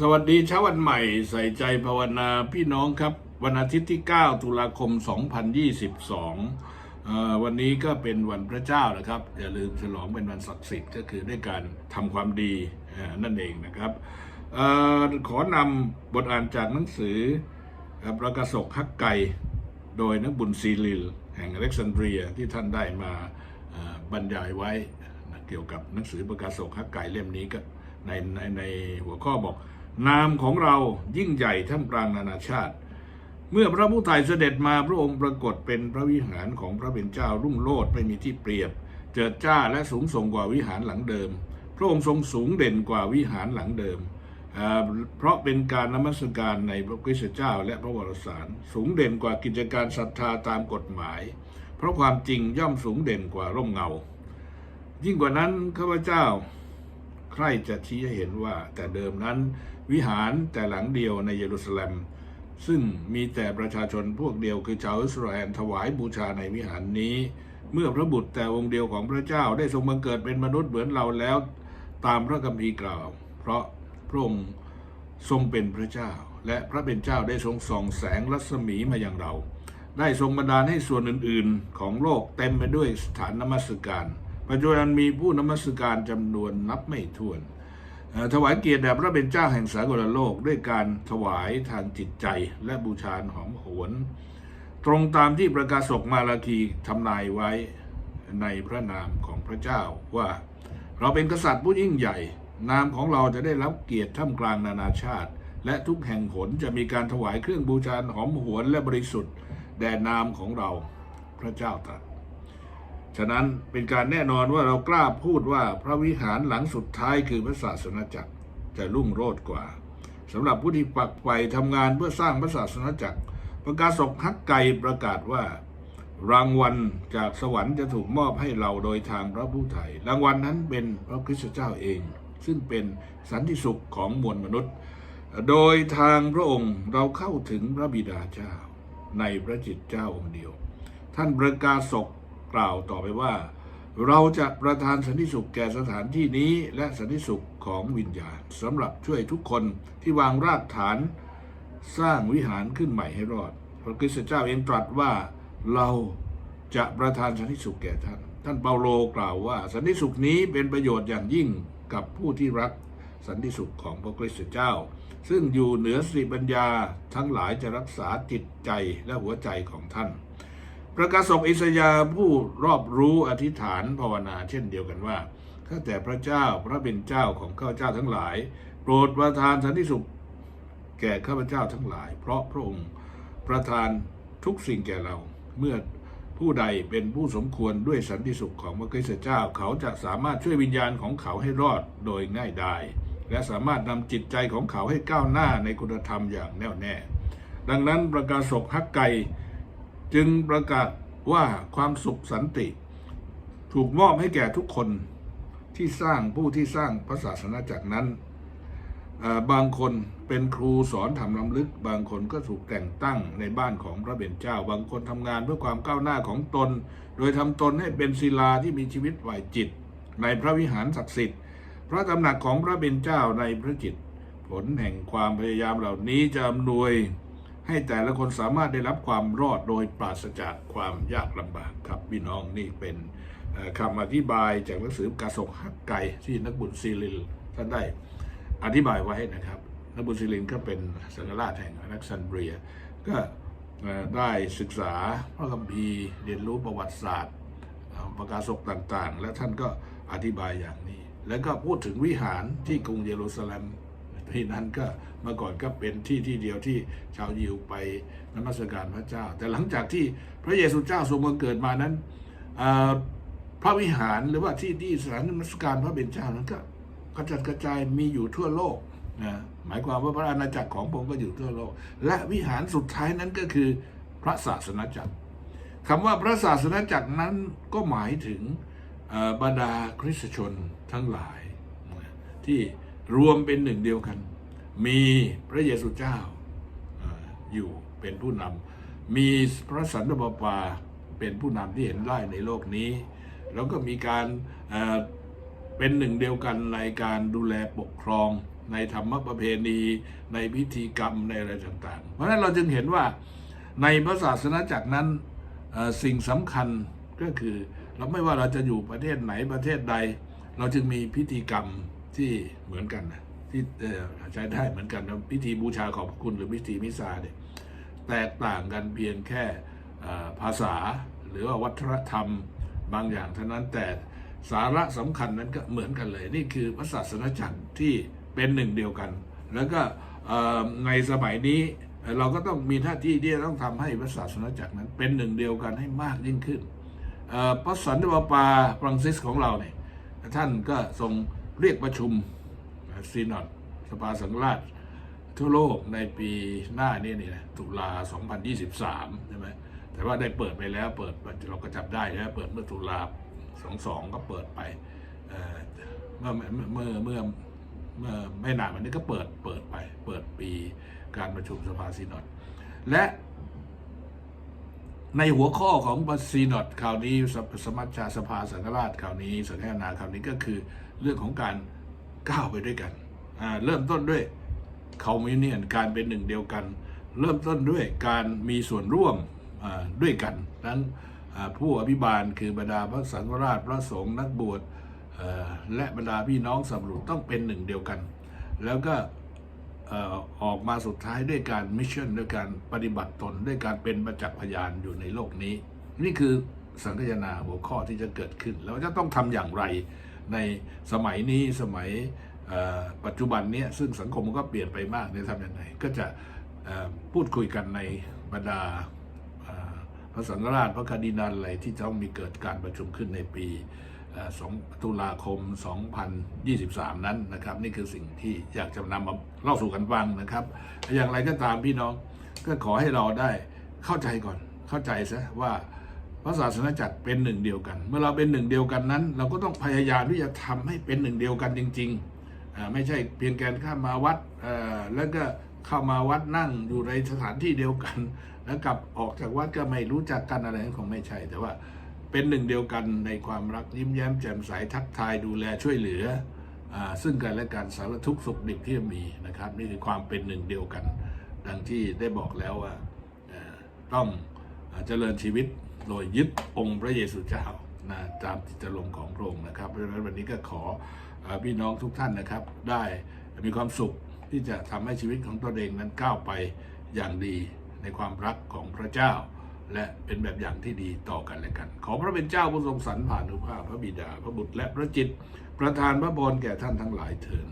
สวัสดีเช้าวันใหม่ใส่ใจภาวนาพี่น้องครับ วันอาทิตย์ที่ 9 ตุลาคม 2022เอ่อวันนี้ก็เป็นวันพระเจ้านะครับ อย่าลืมฉลองเป็นวันศักดิ์สิทธิ์ก็คือด้วยการทำความดีนั่นเองนะครับออขอนำบทอ่านจากหนังสือประกาศกฮักไก่โดยนักบุญซีลิล แห่งอเล็กซานเดรียที่ท่านได้มาบรรยายไว้เกี่ยวกับหนังสือประกาศกฮักไก่เล่มนี้ก็ในในในหัวข้อบอก นามของเรายิ่งใหญ่ท่ามกลางนานาชาติ เมื่อพระผู้ไทยเสด็จมาพระองค์ปรากฏเป็นพระวิหารของพระเป็นเจ้ารุ่งโรจน์ไม่มีที่เปรียบ เจิดจ้าและสูงส่งกว่าวิหารหลังเดิม พระองค์ทรงสูงเด่นกว่าวิหารหลังเดิม เพราะเป็นการนมัสการในพระคริสตเจ้าและพระวรสาร สูงเด่นกว่ากิจการศรัทธาตามกฎหมาย เพราะความจริงย่อมสูงเด่นกว่าร่มเงา ยิ่งกว่านั้นข้าพเจ้า ใครจะชี้ให้เห็นว่าแต่เดิมนั้น วิหารแต่หลังเดียวในเยรูซาเล็ม ซึ่งมีแต่ประชาชนพวกเดียวคือชาวอิสราเอลถวายบูชาในวิหารนี้ เมื่อพระบุตรแต่องค์เดียวของพระเจ้าได้ทรงบังเกิดเป็นมนุษย์เหมือนเราแล้ว ตามพระคัมภีร์กล่าว เพราะพระองค์ทรงเป็นพระเจ้า และพระเป็นเจ้าได้ทรงส่องแสงรัศมีมาอย่างเรา ได้ทรงบันดาลให้ส่วนอื่น ๆ ของโลกเต็มไปด้วยสถานนมัสการ ปัจจุบันมีผู้นมัสการจำนวนนับไม่ถ้วน ถวายเกียรติแด่พระเป็นเจ้าแห่งสากลโลกด้วยการถวายทางจิตใจและบูชาหอมหวน ตรงตามที่ประกาศกมาลาคีทำนายไว้ในพระนามของพระเจ้าว่า เราเป็นกษัตริย์ผู้ยิ่งใหญ่ นามของเราจะได้รับเกียรติท่ามกลางนานาชาติ และทุกแห่งหนจะมีการถวายเครื่องบูชาหอมหวนและบริสุทธิ์ แด่นามของเราพระเจ้าตรัส ฉะนั้นเป็นการแน่นอนว่าเรากล้าพูดว่าพระวิหารหลังสุดท้ายคือพระศาสนาจักรจะรุ่งโรจน์กว่าสำหรับผู้ที่ปักไฟทำงานเพื่อสร้างพระศาสนาจักร ประกาศกฮักไก่ประกาศว่า รางวัลจากสวรรค์จะถูกมอบให้เราโดยทางพระผู้ไทยรางวัลนั้นเป็นพระคริสตเจ้าเอง ซึ่งเป็นสันติสุขของมวลมนุษย์ โดยทางพระองค์เราเข้าถึงพระบิดาเจ้า ในพระจิตเจ้าองค์เดียว ท่านประกาศศก กล่าวต่อไปว่า เราจะประทานสันติสุขแก่สถานที่นี้และสันติสุขของวิญญาณสำหรับช่วยทุกคนที่วางรากฐานสร้างวิหารขึ้นใหม่ให้รอด พระคริสตเจ้าเองตรัสว่าเราจะประทานสันติสุขแก่ท่าน ท่านเปาโลกล่าวว่า สันติสุขนี้เป็นประโยชน์อย่างยิ่งกับผู้ที่รักสันติสุขของพระคริสตเจ้า ซึ่งอยู่เหนือสิปัญญาทั้งหลายจะรักษาจิตใจและหัวใจของท่าน ประกาศกอิสยาผู้รอบรู้อธิษฐานภาวนาเช่นเดียวกันว่าข้าแต่พระเจ้าพระเป็นเจ้าของข้าเจ้าทั้งหลาย โปรดประทานสันติสุขแก่ข้าพเจ้าทั้งหลาย เพราะพระองค์ประทานทุกสิ่งแก่เรา เมื่อผู้ใดเป็นผู้สมควรด้วยสันติสุขของพระคริสตเจ้า เขาจะสามารถช่วยวิญญาณของเขาให้รอดโดยง่ายดายและสามารถนำจิตใจของเขาให้ก้าวหน้าในคุณธรรมอย่างแน่วแน่ ดังนั้นประกาศกฮักไก จึงประกาศว่าความสุขสันติ ถูกมอบให้แก่ทุกคนที่สร้างผู้ที่สร้างพระศาสนาจักรนั้น บางคนเป็นครูสอนทำล้ำลึก บางคนก็ถูกแต่งตั้งในบ้านของพระเบญเจ้า บางคนทำงานเพื่อความก้าวหน้าของตน โดยทำตนให้เป็นศิลาที่มีชีวิตไหวจิต ในพระวิหารศักดิ์สิทธิ์พระตำหนักของพระเบญเจ้าในพระจิต ผลแห่งความพยายามเหล่านี้จะอำนวย ให้แต่ละคนสามารถได้รับความรอดโดยปราศจากความยากลำบากครับพี่น้องนี่เป็นคำอธิบายจากหนังสือกาสกฮักไก่ที่นักบุญซีลิลท่านได้อธิบายไว้นะครับ นักบุญซีลินก็เป็นสังฆราชแห่งอเล็กซานเดรีย ก็ได้ศึกษาพระคัมภีร์เรียนรู้ประวัติศาสตร์ประกาศกต่างๆ และท่านก็อธิบายอย่างนี้ แล้วก็พูดถึงวิหารที่กรุงเยรูซาเล็ม ที่นั้นก็เมื่อก่อนก็เป็นที่ที่เดียวที่ชาวยิวไปนมัสการพระเจ้า แต่หลังจากที่พระเยซูเจ้าทรงเกิดมานั้นพระวิหารหรือว่าที่ที่สถานนมัสการพระเบญจานั้นก็กระจัดกระจายมีอยู่ทั่วโลกนะหมายความว่าพระอาณาจักรของพระองค์ก็อยู่ทั่วโลก และวิหารสุดท้ายนั้นก็คือพระศาสนาจักรคำว่าพระศาสนาจักรนั้นก็หมายถึงบรรดาคริสตชนทั้งหลายที่ รวมเป็นหนึ่งเดียวกัน มีพระเยซูเจ้าอยู่เป็นผู้นำมีพระสันตะปาปาเป็นผู้นำที่เห็นได้ในโลกนี้ แล้วก็มีการเป็นหนึ่งเดียวกันในการดูแลปกครองในธรรมประเพณีในพิธีกรรมในอะไรต่างๆ เพราะฉะนั้นเราจึงเห็นว่าในพระศาสนาจักรนั้นสิ่งสำคัญก็คือ เราไม่ว่าเราจะอยู่ประเทศไหนประเทศใด เราจึงมีพิธีกรรม ที่เหมือนกันนะที่ใช้ได้เหมือนกันนะพิธีบูชาขอบคุณหรือพิธีมิซาเนี่ยแตกต่างกันเพียงแค่ภาษา หรือว่าวัฒนธรรมบางอย่างเท่านั้นแต่สาระสำคัญนั้นก็เหมือนกันเลย นี่คือพระศาสนาจักรที่เป็นหนึ่งเดียวกัน แล้วก็ในสมัยนี้เราก็ต้องมีหน้าที่ที่จะต้องทำให้พระศาสนาจักรนั้น เป็นหนึ่งเดียวกันให้มากยิ่งขึ้นพระสันติปาปาฟรังซิสของเราเนี่ยท่านก็ทรง เรียกประชุมซีนอดสภาสังฆราชทั่วโลกในปีหน้านี่นี่นะตุลา 2023 ใช่ไหมแต่ว่าได้เปิดไปแล้วเปิดเราก็จับได้นะเปิดเมื่อตุลา 22 ก็เปิดไปเอ่อเมื่อเมื่อเมื่อเมื่อไม่นานวันนี้ก็เปิดเปิดไป เปิดปีการประชุมสภาซีนอดและ ในหัวข้อของบัซีนอดคราวนี้สสมัชชาสภาสังฆราชคราวนี้สังฆนาคราวนี้ก็คือเรื่องของการก้าวไปด้วยกัน เริ่มต้นด้วยคอมมิเนียนการเป็นหนึ่งเดียวกัน เริ่มต้นด้วยการมีส่วนร่วมด้วยกันทั้งผู้อภิบาลคือบรรดาพระสังฆราชพระสงฆ์นักบวชและบรรดาพี่น้องสำรุปต้องเป็นหนึ่งเดียวกัน แล้วก็ ออกมาสุดท้ายด้วยการมิชชั่นด้วยการปฏิบัติตนด้วยการเป็นประจักษ์พยานอยู่ในโลกนี้ นี่คือสังคยนาหัวข้อที่จะเกิดขึ้น แล้วจะต้องทำอย่างไรในสมัยนี้สมัยปัจจุบันนี้ซึ่งสังคมมันก็เปลี่ยนไปมากในยทำยังไงก็จะพูดคุยกันในบรรดาพระสังฆราชพระคดินัลอะไรที่จะต้องมีเกิดการประชุมขึ้นในปี 2ตุลาคม 2023 นั้นนะครับ นี่คือสิ่งที่อยากจะนำมาเล่าสู่กันฟังนะครับ อย่างไรก็ตามพี่น้องก็ขอให้เราได้เข้าใจก่อนเข้าใจซะว่าพระศาสนาจักรเป็นหนึ่งเดียวกัน เมื่อเราเป็นหนึ่งเดียวกันนั้น เราก็ต้องพยายามที่จะทำให้เป็นหนึ่งเดียวกันจริงๆ ไม่ใช่เพียงแค่เข้ามาวัดแล้วก็เข้ามาวัดนั่งอยู่ในสถานที่เดียวกัน แล้วกลับออกจากวัดก็ไม่รู้จักกันอะไรนั่นคงไม่ใช่แต่ว่า เป็นหนึ่งเดียวกันในความรักยิ้มแย้มแจ่มใสทักทายดูแลช่วยเหลืออซึ่งกันและกันสารทุกข์สุขดิบที่มีนะครับ นี่คือความเป็นหนึ่งเดียวกัน ดังที่ได้บอกแล้วว่าต้องอ่าเจริญชีวิตโดยยึดองค์พระเยซูเจ้านะตามจิตลมของพระองค์นะครับ เพราะฉะนั้นวันนี้ก็ขออพี่น้องทุกท่านนะครับ ได้มีความสุขที่จะทำให้ชีวิตของตัวเองนั้นก้าวไปอย่างดีในความรักของพระเจ้า และเป็นแบบอย่างที่ดีต่อกันและกัน ขอพระเป็นเจ้าผู้ทรงสรรผ่านอุภาพพระบิดา พระบุตรและพระจิต ประทานพระพรแก่ท่านทั้งหลายเถิด